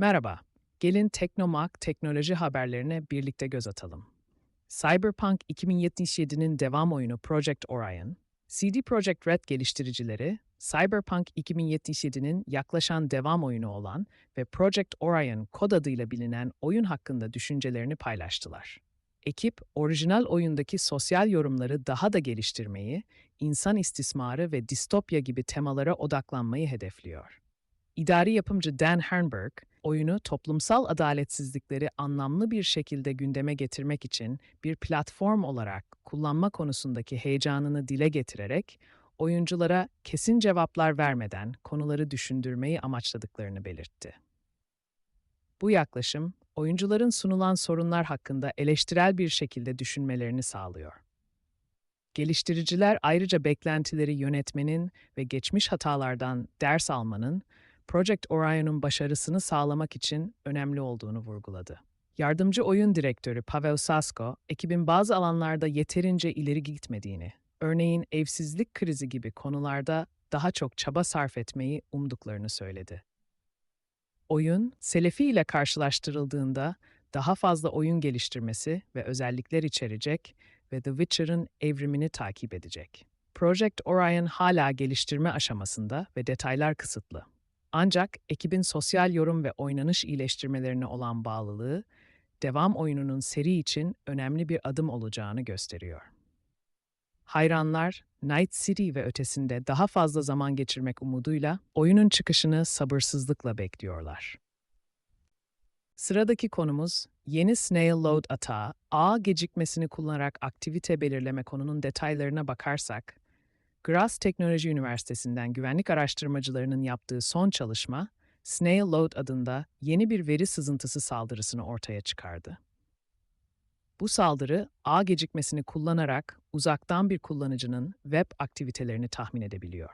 Merhaba, gelin Teknomak teknoloji haberlerine birlikte göz atalım. Cyberpunk 2077'nin devam oyunu Project Orion, CD Projekt Red geliştiricileri, Cyberpunk 2077'nin yaklaşan devam oyunu olan ve Project Orion kod adıyla bilinen oyun hakkında düşüncelerini paylaştılar. Ekip, orijinal oyundaki sosyal yorumları daha da geliştirmeyi, insan istismarı ve distopya gibi temalara odaklanmayı hedefliyor. İdari yapımcı Dan Hernberg, oyunu toplumsal adaletsizlikleri anlamlı bir şekilde gündeme getirmek için bir platform olarak kullanma konusundaki heyecanını dile getirerek, oyunculara kesin cevaplar vermeden konuları düşündürmeyi amaçladıklarını belirtti. Bu yaklaşım, oyuncuların sunulan sorunlar hakkında eleştirel bir şekilde düşünmelerini sağlıyor. Geliştiriciler ayrıca beklentileri yönetmenin ve geçmiş hatalardan ders almanın Project Orion'un başarısını sağlamak için önemli olduğunu vurguladı. Yardımcı oyun direktörü Pavel Sasko, ekibin bazı alanlarda yeterince ileri gitmediğini, örneğin evsizlik krizi gibi konularda daha çok çaba sarf etmeyi umduklarını söyledi. Oyun, Selefi ile karşılaştırıldığında daha fazla oyun geliştirmesi ve özellikler içerecek ve The Witcher'ın evrimini takip edecek. Project Orion hala geliştirme aşamasında ve detaylar kısıtlı. Ancak ekibin sosyal yorum ve oynanış iyileştirmelerine olan bağlılığı, devam oyununun seri için önemli bir adım olacağını gösteriyor. Hayranlar, Night City ve ötesinde daha fazla zaman geçirmek umuduyla oyunun çıkışını sabırsızlıkla bekliyorlar. Sıradaki konumuz, yeni Snail Load atağı, ağ gecikmesini kullanarak aktivite belirleme konunun detaylarına bakarsak, Graz Teknoloji Üniversitesi'nden güvenlik araştırmacılarının yaptığı son çalışma, Snail Load adında yeni bir veri sızıntısı saldırısını ortaya çıkardı. Bu saldırı, ağ gecikmesini kullanarak uzaktan bir kullanıcının web aktivitelerini tahmin edebiliyor.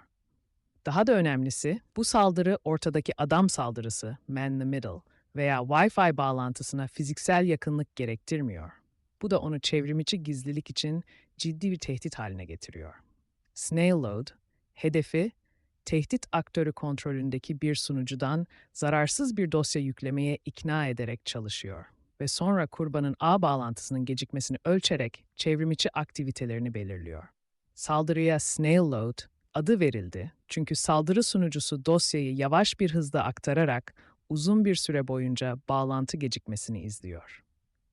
Daha da önemlisi, bu saldırı ortadaki adam saldırısı, man in the middle veya Wi-Fi bağlantısına fiziksel yakınlık gerektirmiyor. Bu da onu çevrimiçi gizlilik için ciddi bir tehdit haline getiriyor. Snail Load, hedefi tehdit aktörü kontrolündeki bir sunucudan zararsız bir dosya yüklemeye ikna ederek çalışıyor ve sonra kurbanın ağ bağlantısının gecikmesini ölçerek çevrimiçi aktivitelerini belirliyor. Saldırıya Snail Load adı verildi çünkü saldırı sunucusu dosyayı yavaş bir hızda aktararak uzun bir süre boyunca bağlantı gecikmesini izliyor.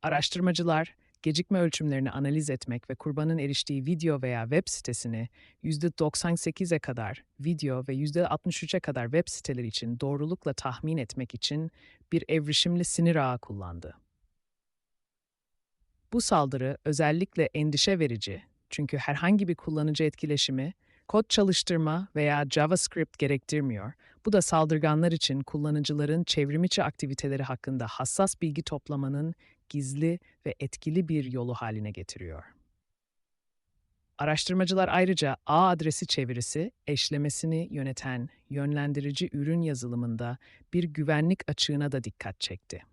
Araştırmacılar gecikme ölçümlerini analiz etmek ve kurbanın eriştiği video veya web sitesini %98'e kadar video ve %63'e kadar web siteleri için doğrulukla tahmin etmek için bir evrişimli sinir ağı kullandı. Bu saldırı özellikle endişe verici çünkü herhangi bir kullanıcı etkileşimi, kod çalıştırma veya JavaScript gerektirmiyor. Bu da saldırganlar için kullanıcıların çevrimiçi aktiviteleri hakkında hassas bilgi toplamanın gizli ve etkili bir yolu haline getiriyor. Araştırmacılar ayrıca ağ adresi çevirisi, eşlemesini yöneten yönlendirici ürün yazılımında bir güvenlik açığına da dikkat çekti.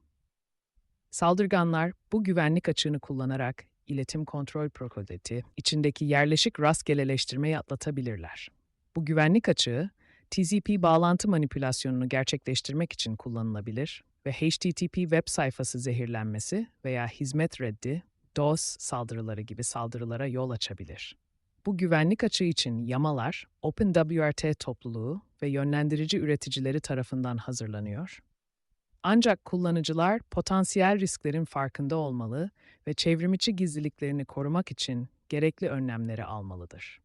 Saldırganlar bu güvenlik açığını kullanarak iletim kontrol prokoleti içindeki yerleşik rastgeleleştirmeyi atlatabilirler. Bu güvenlik açığı, TCP bağlantı manipülasyonunu gerçekleştirmek için kullanılabilir ve HTTP web sayfası zehirlenmesi veya hizmet reddi, DOS saldırıları gibi saldırılara yol açabilir. Bu güvenlik açığı için yamalar, OpenWRT topluluğu ve yönlendirici üreticileri tarafından hazırlanıyor. Ancak kullanıcılar potansiyel risklerin farkında olmalı ve çevrimiçi gizliliklerini korumak için gerekli önlemleri almalıdır.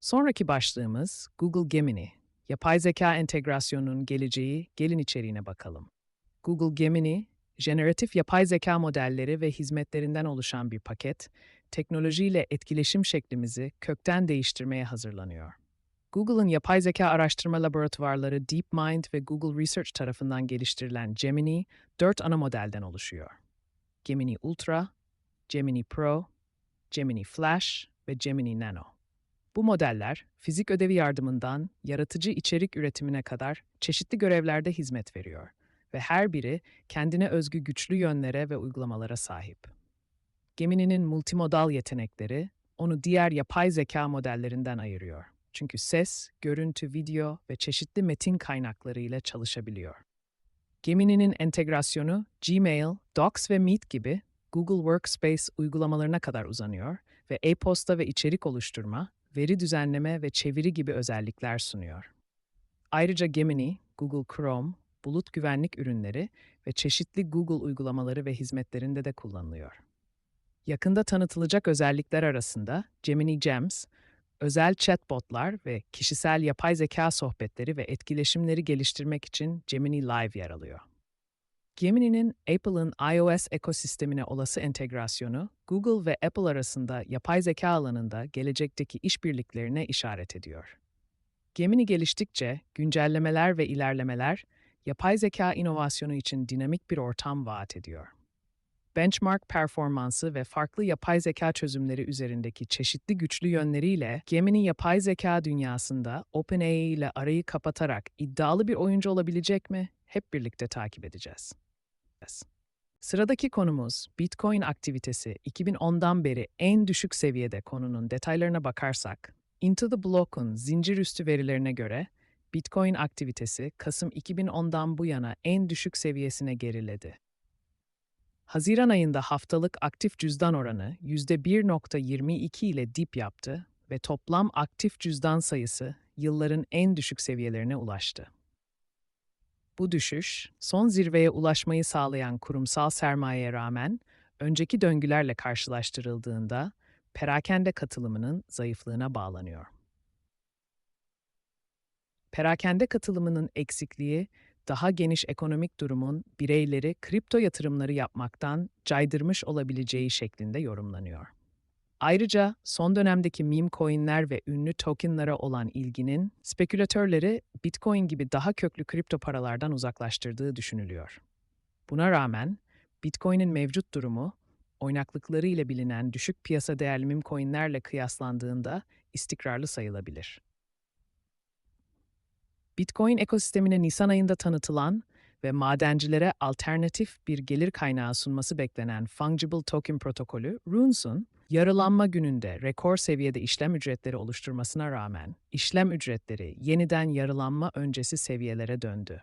Sonraki başlığımız Google Gemini. Yapay zeka entegrasyonunun geleceği, gelin içeriğine bakalım. Google Gemini, jeneratif yapay zeka modelleri ve hizmetlerinden oluşan bir paket, teknolojiyle etkileşim şeklimizi kökten değiştirmeye hazırlanıyor. Google'ın yapay zeka araştırma laboratuvarları DeepMind ve Google Research tarafından geliştirilen Gemini, dört ana modelden oluşuyor. Gemini Ultra, Gemini Pro, Gemini Flash ve Gemini Nano. Bu modeller, fizik ödevi yardımından yaratıcı içerik üretimine kadar çeşitli görevlerde hizmet veriyor ve her biri kendine özgü güçlü yönlere ve uygulamalara sahip. Gemini'nin multimodal yetenekleri onu diğer yapay zeka modellerinden ayırıyor. Çünkü ses, görüntü, video ve çeşitli metin kaynakları ile çalışabiliyor. Gemini'nin entegrasyonu Gmail, Docs ve Meet gibi Google Workspace uygulamalarına kadar uzanıyor ve e-posta ve içerik oluşturma, veri düzenleme ve çeviri gibi özellikler sunuyor. Ayrıca Gemini, Google Chrome, bulut güvenlik ürünleri ve çeşitli Google uygulamaları ve hizmetlerinde de kullanılıyor. Yakında tanıtılacak özellikler arasında Gemini Gems, özel chatbotlar ve kişisel yapay zeka sohbetleri ve etkileşimleri geliştirmek için Gemini Live yer alıyor. Gemini'nin Apple'ın iOS ekosistemine olası entegrasyonu, Google ve Apple arasında yapay zeka alanında gelecekteki işbirliklerine işaret ediyor. Gemini geliştikçe güncellemeler ve ilerlemeler, yapay zeka inovasyonu için dinamik bir ortam vaat ediyor. Benchmark performansı ve farklı yapay zeka çözümleri üzerindeki çeşitli güçlü yönleriyle Gemini yapay zeka dünyasında OpenAI ile arayı kapatarak iddialı bir oyuncu olabilecek mi? Hep birlikte takip edeceğiz. Sıradaki konumuz Bitcoin aktivitesi 2010'dan beri en düşük seviyede konunun detaylarına bakarsak, Into the Block'un zincir üstü verilerine göre Bitcoin aktivitesi Kasım 2010'dan bu yana en düşük seviyesine geriledi. Haziran ayında haftalık aktif cüzdan oranı %1.22 ile dip yaptı ve toplam aktif cüzdan sayısı yılların en düşük seviyelerine ulaştı. Bu düşüş, son zirveye ulaşmayı sağlayan kurumsal sermayeye rağmen önceki döngülerle karşılaştırıldığında perakende katılımının zayıflığına bağlanıyor. Perakende katılımının eksikliği, daha geniş ekonomik durumun bireyleri kripto yatırımları yapmaktan caydırmış olabileceği şeklinde yorumlanıyor. Ayrıca son dönemdeki meme coinler ve ünlü tokenlara olan ilginin spekülatörleri Bitcoin gibi daha köklü kripto paralardan uzaklaştırdığı düşünülüyor. Buna rağmen Bitcoin'in mevcut durumu oynaklıkları ile bilinen düşük piyasa değerli meme coinlerle kıyaslandığında istikrarlı sayılabilir. Bitcoin ekosistemine Nisan ayında tanıtılan ve madencilere alternatif bir gelir kaynağı sunması beklenen Fungible Token protokolü, Runes'un yarılanma gününde rekor seviyede işlem ücretleri oluşturmasına rağmen işlem ücretleri yeniden yarılanma öncesi seviyelere döndü.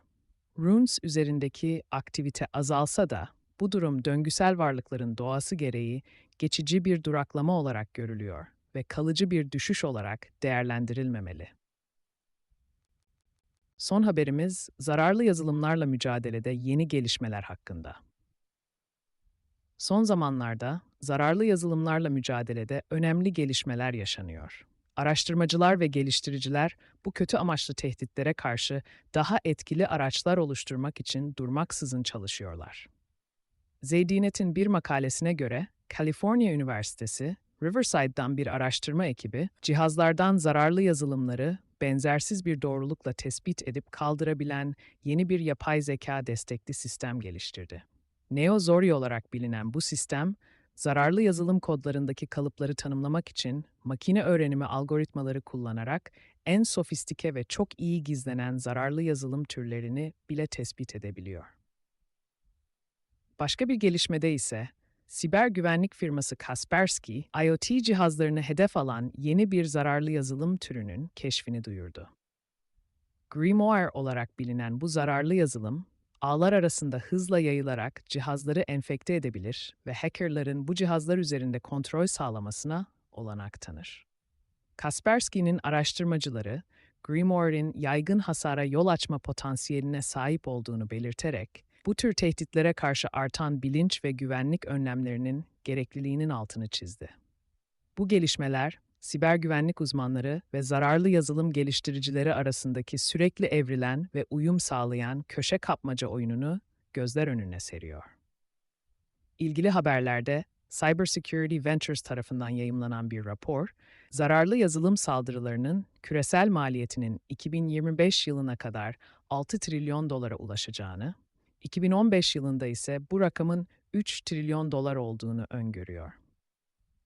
Runes üzerindeki aktivite azalsa da bu durum döngüsel varlıkların doğası gereği geçici bir duraklama olarak görülüyor ve kalıcı bir düşüş olarak değerlendirilmemeli. Son haberimiz zararlı yazılımlarla mücadelede yeni gelişmeler hakkında. Son zamanlarda zararlı yazılımlarla mücadelede önemli gelişmeler yaşanıyor. Araştırmacılar ve geliştiriciler bu kötü amaçlı tehditlere karşı daha etkili araçlar oluşturmak için durmaksızın çalışıyorlar. Zeydinet'in bir makalesine göre Kaliforniya Üniversitesi, Riverside'dan bir araştırma ekibi, cihazlardan zararlı yazılımları benzersiz bir doğrulukla tespit edip kaldırabilen yeni bir yapay zeka destekli sistem geliştirdi. NeoZori olarak bilinen bu sistem, zararlı yazılım kodlarındaki kalıpları tanımlamak için makine öğrenimi algoritmaları kullanarak en sofistike ve çok iyi gizlenen zararlı yazılım türlerini bile tespit edebiliyor. Başka bir gelişmede ise siber güvenlik firması Kaspersky, IoT cihazlarını hedef alan yeni bir zararlı yazılım türünün keşfini duyurdu. Grimoire olarak bilinen bu zararlı yazılım, ağlar arasında hızla yayılarak cihazları enfekte edebilir ve hackerların bu cihazlar üzerinde kontrol sağlamasına olanak tanır. Kaspersky'nin araştırmacıları, Grimoire'in yaygın hasara yol açma potansiyeline sahip olduğunu belirterek, bu tür tehditlere karşı artan bilinç ve güvenlik önlemlerinin gerekliliğinin altını çizdi. Bu gelişmeler, siber güvenlik uzmanları ve zararlı yazılım geliştiricileri arasındaki sürekli evrilen ve uyum sağlayan köşe kapmaca oyununu gözler önüne seriyor. İlgili haberlerde Cybersecurity Ventures tarafından yayımlanan bir rapor, zararlı yazılım saldırılarının küresel maliyetinin 2025 yılına kadar 6 trilyon dolara ulaşacağını 2015 yılında ise bu rakamın 3 trilyon dolar olduğunu öngörüyor.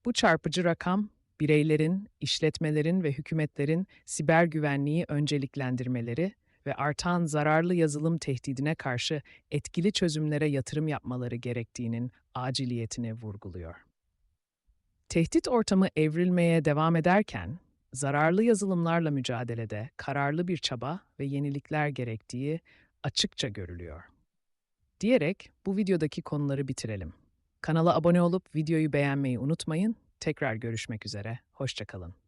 Bu çarpıcı rakam, bireylerin, işletmelerin ve hükümetlerin siber güvenliği önceliklendirmeleri ve artan zararlı yazılım tehdidine karşı etkili çözümlere yatırım yapmaları gerektiğinin aciliyetini vurguluyor. Tehdit ortamı evrilmeye devam ederken, zararlı yazılımlarla mücadelede kararlı bir çaba ve yenilikler gerektiği açıkça görülüyor. Diyerek bu videodaki konuları bitirelim. Kanala abone olup videoyu beğenmeyi unutmayın. Tekrar görüşmek üzere. Hoşçakalın.